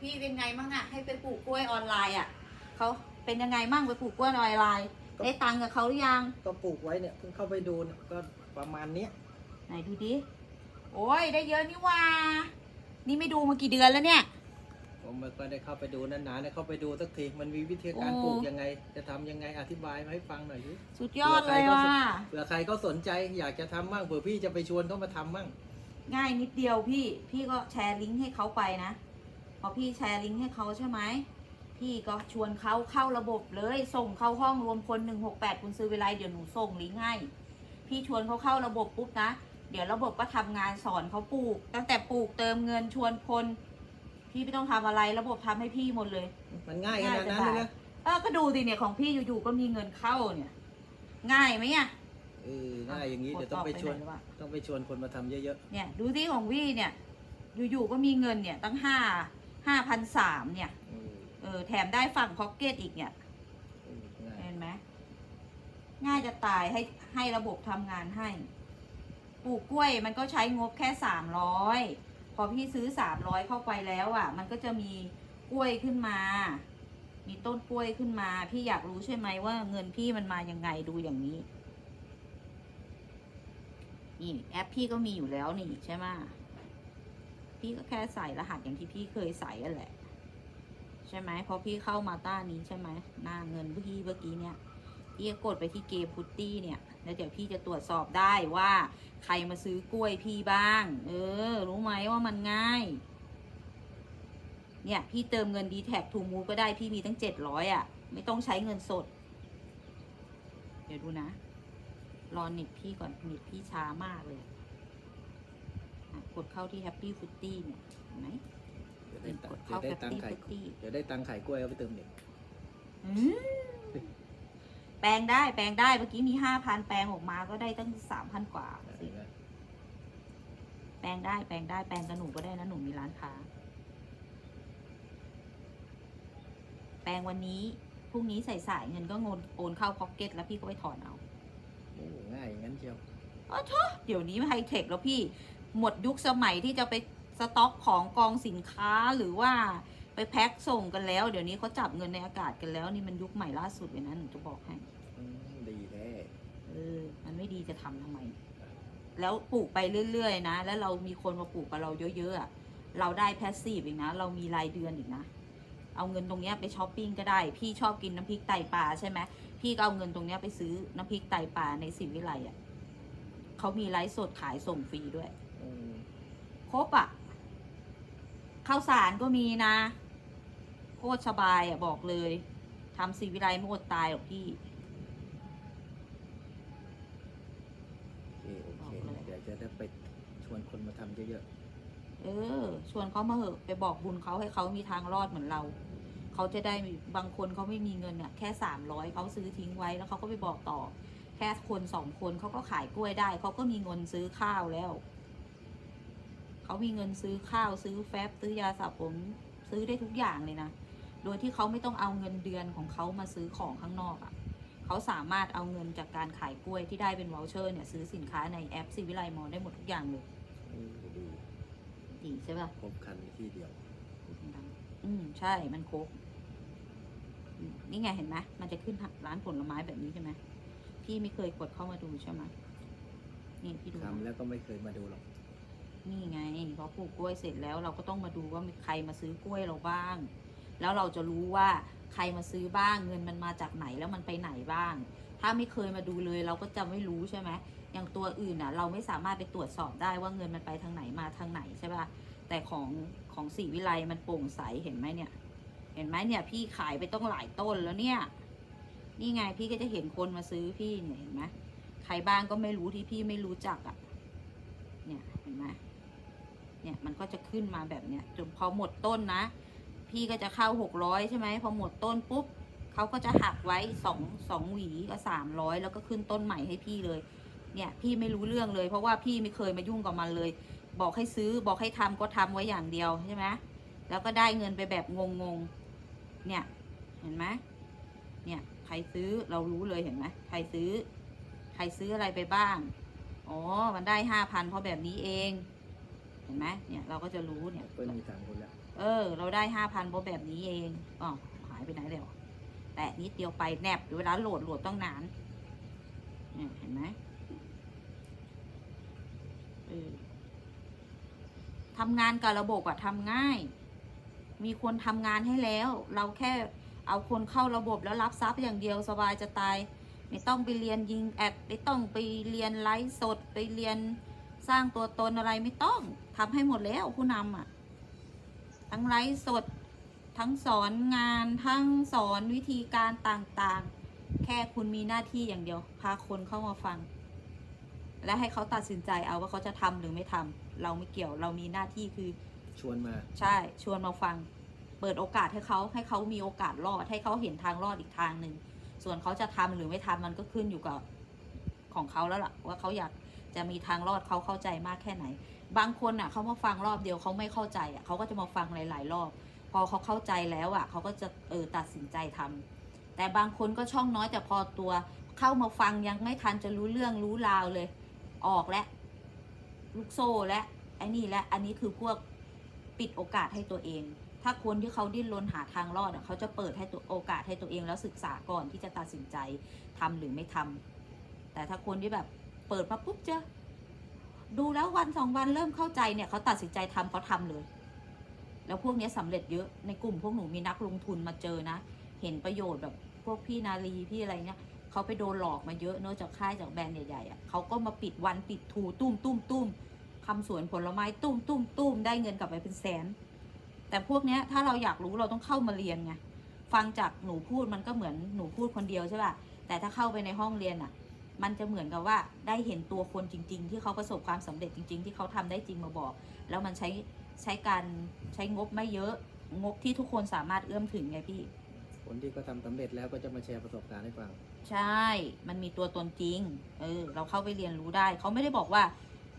พี่เป็นไงมั่งอะให้ไปปลูกกล้วยออนไลน์อะเขาเป็นยังไงมั่งไปปลูกกล้วยออนไลน์ได้ตังค์กับเขาหรือยังก็ปลูกไว้เนี่ยเพิ่งเข้าไปดูเนี่ยก็ประมาณเนี้ยไหนดูดิโอ้ยได้เยอะนี่ว่า นี่ไม่ดูมากี่เดือนแล้วเนี่ย ผมไม่ค่อยได้เข้าไปดูนานๆได้เข้าไปดูสักทีมันมีวิธีการโอ้ปลูกยังไง จะทำยังไงอธิบายมาให้ฟังหน่อยดิสุดยอดเลยว่ะเผื่อใครก็สนใจอยากจะทำมั่งเผื่อพี่จะไปชวนเขามาทำมั่งง่ายนิดเดียวพี่ พี่ก็แชร์ลิงก์ให้เขาไปนะพ อพี่แชร์ลิงก์ให้เขาใช่ไหมพี่ก็ชวนเขาเข้าระบบเลย ส่งเข้าห้องรวมคน168คุณซื้อเวลาเดี๋ยวหนูส่งลิงก์ให้พี่ชวนเขาเข้าระบบปุ๊บนะ เดี๋ยวระบบก็ทำงานสอนเขาปลูก ตั้งแต่ปลูกเติมเงินชวนคน พี่ไม่ต้องทำอะไรระบบทำให้พี่หมดเลย มันง่ายขนาดนั้นเลยนะเออก็ดูดิเนี่ยของพี่อยู่ๆก็มีเงินเข้าเนี่ย ง่ายไหมอะเออง่ายอย่างนี้เดี๋ยวต้องไปชวนกดต่อไหนวะต้องไปชวนคนมาทำเยอะเนี่ย ดูที่ของพี่เนี่ย อยู่ๆก็มีเงินเนี่ยตั้งห้า ห้าพันสามเนี่ยๆเออเออ แถมได้ฝั่งพ็อกเก็ตอีกเนี่ยเออง่าย เห็นไหม ง่ายจะตายให้ให้ระบบทำงานให้ ปลูกกล้วยมันก็ใช้งบแค่สามร้อยพอพี่ซื้อสามร้อยเข้าไปแล้วอะ มันก็จะมีกล้วยขึ้นมา มีต้นกล้วยขึ้นมา พี่อยากรู้ใช่ไหมว่าเงินพี่มันมายังไงดูอย่างนี้ นี่แอปพี่ก็มีอยู่แล้วนี่ใช่ไหม พี่ก็แค่ใส่รหัสอย่างที่พี่เคยใส่นั่นแหละ ใช่ไหมพอพี่เข้ามาต้านี้ใช่ไหมหน้าเงินพี่เมื่อกี้เนี่ยพี่กดไปที่เกมพุตตี้เนี่ย แล้วเดี๋ยวพี่จะตรวจสอบได้ว่า ใครมาซื้อกล้วยพี่บ้าง เออ รู้ไหมว่ามันง่าย เนี่ย พี่เติมเงินดีแท็กทูมูก็ได้พี่มีตั้งเจ็ดร้อยอะ ไม่ต้องใช้เงินสด เดี๋ยวดูนะ รอเน็ตพี่ก่อนเน็ตพี่ช้ามากเลย กดเข้าที่ Happy f o o t ตี้เนี่ยเห็นไหมเดี๋ยวได้ตังกดค์เข้าเดี๋ยวได้ตัง Happy ค์ไข่ f o o t ตี้เดี๋ยวได้ตังค์ไข่กล้วยเอาไปเติมเด็กอืมแปลงได้แปลงได้เมื่อกี้มีห้าพันแปลงออกมาก็ได้ตั้งสามพันกว่าสิแปลงได้แปลงได้แปลงกับหนูก็ได้นะหนูมีร้านค้า แปลงวันนี้พรุ่งนี้ใส่สายเงินก็งนโอนเข้าพ็อกเก็ตแล้วพี่ก็ไปถอนเอา โอ้ง่ายอย่างนั้นเชียว เดี๋ยวนี้ไฮเทคแล้วพี่ หมดยุคสมัยที่จะไปสต็อกของกองสินค้าหรือว่าไปแพ็คส่งกันแล้ว เดี๋ยวนี้เขาจับเงินในอากาศกันแล้วนี่มันยุคใหม่ล่าสุดเลยนะหนูจะบอกให้อืมดีแท้เออมันไม่ดีจะทำทำไม แล้วปลูกไปเรื่อยๆนะ แล้วเรามีคนมาปลูกกับเราเยอะๆอะเราได้แพสซีฟอีกนะ เรามีรายเดือนอีกนะ เอาเงินตรงเนี้ยไปช้อปปิ้งก็ได้ พี่ชอบกินน้ำพริกไตปลาใช่ไหมพี่ก็เอาเงินตรงเนี้ยไปซื้อน้ำพริกไตปลาในสิวิไลอะเขามีไลฟ์สดขายส่งฟรีด้วยอืม ครบอะข้าวสารก็มีนะโคตรสบายอะบอกเลยทำสิวิไลไม่อดตายหรอกพี่โอเคโอเคเดี๋ยวจะได้ไปชวนคนมาทำเยอะเออ ชวนเขามาเหอะไปบอกบุญเขาให้เขามีทางรอดเหมือนเรา เขาจะได้มีบางคนเขาไม่มีเงินอะแค่สามร้อยเขาซื้อทิ้งไว้แล้วเขาก็ไปบอกต่อ แค่คนสองคนเขาก็ขายกล้วยได้เขาก็มีเงินซื้อข้าวแล้ว เขามีเงินซื้อข้าวซื้อแฟบซื้อยาสระผมซื้อได้ทุกอย่างเลยนะ โดยที่เขาไม่ต้องเอาเงินเดือนของเขามาซื้อของข้างนอกอะ่ะ เขาสามารถเอาเงินจากการขายกล้วยที่ได้เป็นวอลเชอร์เนี่ยซื้อสินค้าในแอปซีวิไลมอลได้หมดทุกอย่างเลยๆอืมดีดีใช่ปะครบครันในที่เดียว อืมใช่ มันครบอืมนี่ไงเห็นไหมมันจะขึ้นร้านผลไม้แบบนี้ใช่ไหมพี่ไม่เคยกดเข้ามาดูใช่ไหมนี่พี่ดูทำนะแล้วก็ไม่เคยมาดูหรอก นี่ไงพอปลูกกล้วยเสร็จแล้วเราก็ต้องมาดูว่ามีใครมาซื้อกล้วยเราบ้าง แล้วเราจะรู้ว่าใครมาซื้อบ้างเงินมันมาจากไหนแล้วมันไปไหนบ้าง ถ้าไม่เคยมาดูเลยเราก็จะไม่รู้ใช่ไหมอย่างตัวอื่นอะ เราไม่สามารถไปตรวจสอบได้ว่าเงินมันไปทางไหนมาทางไหนใช่ปะแต่ของของสีวิไลมันโปร่งใสเห็นไหมเนี่ย เห็นไหมเนี่ย พี่ขายไปต้องหลายต้นแล้วเนี่ย นี่ไงพี่ก็จะเห็นคนมาซื้อพี่เนี่ยเห็นไหมใครบ้างก็ไม่รู้ที่พี่ไม่รู้จักอะ่ะ เนี่ยเห็นไหม เนี่ยมันก็จะขึ้นมาแบบเนี้ยจนพอหมดต้นนะ พี่ก็จะเข้าหกร้อยใช่ไหมพอหมดต้นปุ๊บเขาก็จะหักไว้สองสองหวีก็สามร้อยแล้วก็ขึ้นต้นใหม่ให้พี่เลย เนี่ยพี่ไม่รู้เรื่องเลย เพราะว่าพี่ไม่เคยมายุ่งกับมันเลย บอกให้ซื้อบอกให้ทำก็ทำไว้อย่างเดียวใช่ไหมแล้วก็ได้เงินไปแบบงงๆ เนี่ยเห็นไหมเนี่ยใครซื้อเรารู้เลยเห็นไหมใครซื้อ ใครซื้ออะไรไปบ้าง อ๋อ มันได้ห้าพันเพราะแบบนี้เอง เห็นไหมเนี่ยเราก็จะรู้เนี่ยเปิ้ลมีตังค์คนแล้วเออ เราได้ห้าพันเพราะแบบนี้เองอ๋อหายไปไหนแล้วแตะนิดเดียวไปแนบเวลาโหลดโหลดต้องนานเนี่ยเห็นไหมเออทำงานกับระบบอะทำง่าย มีคนทำงานให้แล้ว เราแค่เอาคนเข้าระบบแล้วรับทรัพย์อย่างเดียวสบายจะตาย ไม่ต้องไปเรียนยิงแอดไม่ต้องไปเรียนไลฟ์สดไปเรียน สร้างตัวตนอะไรไม่ต้องทำให้หมดแล้วผู้นำอะ ทั้งไลฟ์สด ทั้งสอนงาน ทั้งสอนวิธีการต่างๆ แค่คุณมีหน้าที่อย่างเดียว พาคนเข้ามาฟัง และให้เขาตัดสินใจเอาว่าเขาจะทำหรือไม่ทำเราไม่เกี่ยว เรามีหน้าที่คือ ชวนมา ใช่ ชวนมาฟัง เปิดโอกาสให้เขาให้เขามีโอกาสรอด ให้เขาเห็นทางรอดอีกทางหนึ่ง ส่วนเขาจะทำหรือไม่ทำมันก็ขึ้นอยู่กับของเขาแล้วล่ะ ว่าเขาอยาก จะมีทางรอดเขาเข้าใจมากแค่ไหน บางคนอะเขามาฟังรอบเดียวเขาไม่เข้าใจอะเขาก็จะมาฟังหลาย ๆ รอบ พอเขาเข้าใจแล้วอะเขาก็จะเออตัดสินใจทำแต่บางคนก็ช่องน้อยแต่พอตัวเข้ามาฟังยังไม่ทันจะรู้เรื่องรู้ราวเลย ออกแล้วลูกโซ่และไอ้นี่และอันนี้คือพวกปิดโอกาสให้ตัวเอง ถ้าคนที่เขาดิ้นรนหาทางรอดอะเขาจะเปิดให้ตัวโอกาสให้ตัวเองแล้วศึกษาก่อนที่จะตัดสินใจทำหรือไม่ทำแต่ถ้าคนที่แบบ เปิดมาปุ๊บเจอดูแล้ววันสองวันเริ่มเข้าใจเนี่ยเขาตัดสินใจทำเขาทำเลย แล้วพวกนี้ยสำเร็จเยอะในกลุ่มพวกหนูมีนักลงทุนมาเจอนะ เห็นประโยชน์แบบพวกพี่นาลีพี่อะไรเนี่ยเขาไปโดนหลอกมาเยอะเนอะจากค่ายจากแบรนด์ใหญ่ๆอะเขาก็มาปิดวันปิดทูตุ้มตุ้มตุ้มทำสวนผลไม้ตุ้มตุ้มตุ้มได้เงินกลับไปเป็นแสน แต่พวกเนี้ยถ้าเราอยากรู้เราต้องเข้ามาเรียนไงฟังจากหนูพูดมันก็เหมือนหนูพูดคนเดียวใช่ป่ะแต่ถ้าเข้าไปในห้องเรียนอะ มันจะเหมือนกับว่าได้เห็นตัวคนจริง ๆ ที่เขาประสบความสำเร็จจริง ๆ ที่เขาทำได้จริงมาบอก แล้วมันใช้ใช้การใช้งบไม่เยอะงบที่ทุกคนสามารถเอื้อมถึงไงพี่ คนที่เขาทำสำเร็จแล้วก็จะมาแชร์ประสบการณ์ให้ฟังใช่ มันมีตัวตนจริง เออ เราเข้าไปเรียนรู้ได้ เขาไม่ได้บอกว่า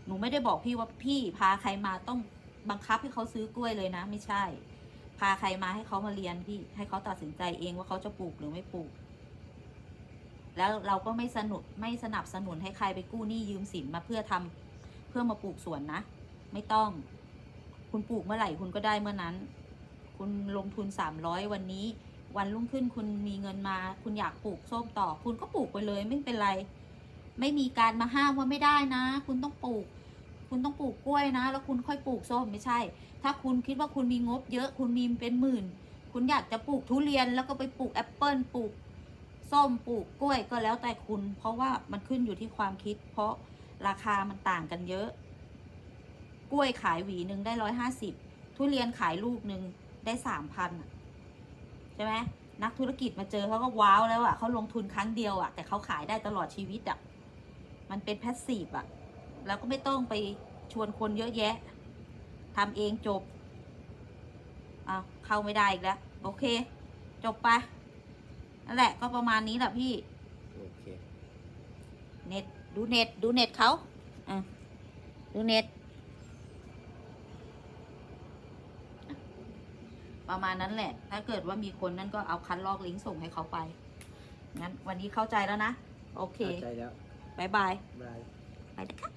หนูไม่ได้บอกพี่ว่าพี่พาใครมาต้องบังคับให้เขาซื้อกล้วยเลยนะ ไม่ใช่ พาใครมาให้เขามาเรียนพี่ ให้เขาตัดสินใจเองว่าเขาจะปลูกหรือไม่ปลูก แล้วเราก็ไม่สนุไม่สนับสนุนให้ใครไปกู้หนี้ยืมสินมาเพื่อทำเพื่อมาปลูกสวนนะ ไม่ต้อง คุณปลูกเมื่อไหร่คุณก็ได้เมื่อนั้น คุณลงทุนสามร้อยวันนี้ วันรุ่งขึ้นคุณมีเงินมา คุณอยากปลูกส้มต่อ คุณก็ปลูกไปเลยไม่เป็นไร ไม่มีการมาห้ามว่าไม่ได้นะ คุณต้องปลูก คุณต้องปลูกกล้วยนะ แล้วคุณค่อยปลูกส้มไม่ใช่ ถ้าคุณคิดว่าคุณมีงบเยอะ คุณมีเป็นหมื่น คุณอยากจะปลูกทุเรียนแล้วก็ไปปลูกแอปเปิลปลูก ส้มปลูกกล้วยก็แล้วแต่คุณ เพราะว่ามันขึ้นอยู่ที่ความคิด เพราะราคามันต่างกันเยอะ กล้วยขายหวีหนึ่งได้ร้อยห้าสิบทุเรียนขายลูกหนึ่งได้สามพันใช่ไหมนักธุรกิจมาเจอเขาก็ว้าวแล้วอะ่ะเขาลงทุนครั้งเดียวอะ่ะ แต่เขาขายได้ตลอดชีวิตอะ่ะมันเป็นแพสซีฟอะ่ะ แล้วก็ไม่ต้องไปชวนคนเยอะแยะทำเองจบอ้าวเข้าไม่ได้อีกแล้ว โอเค จบไป นั่นแหละก็ประมาณนี้แหละพี่ โอเค เน็ตดูเน็ตดูเน็ตเขาอะดูเน็ตอะประมาณนั้นแหละ ถ้าเกิดว่ามีคนนั่นก็เอาคัดลอกลิงก์ส่งให้เขาไป งั้นวันนี้เข้าใจแล้วนะ โอเคเข้าใจแล้วบายบาย บาย ไปนะคะ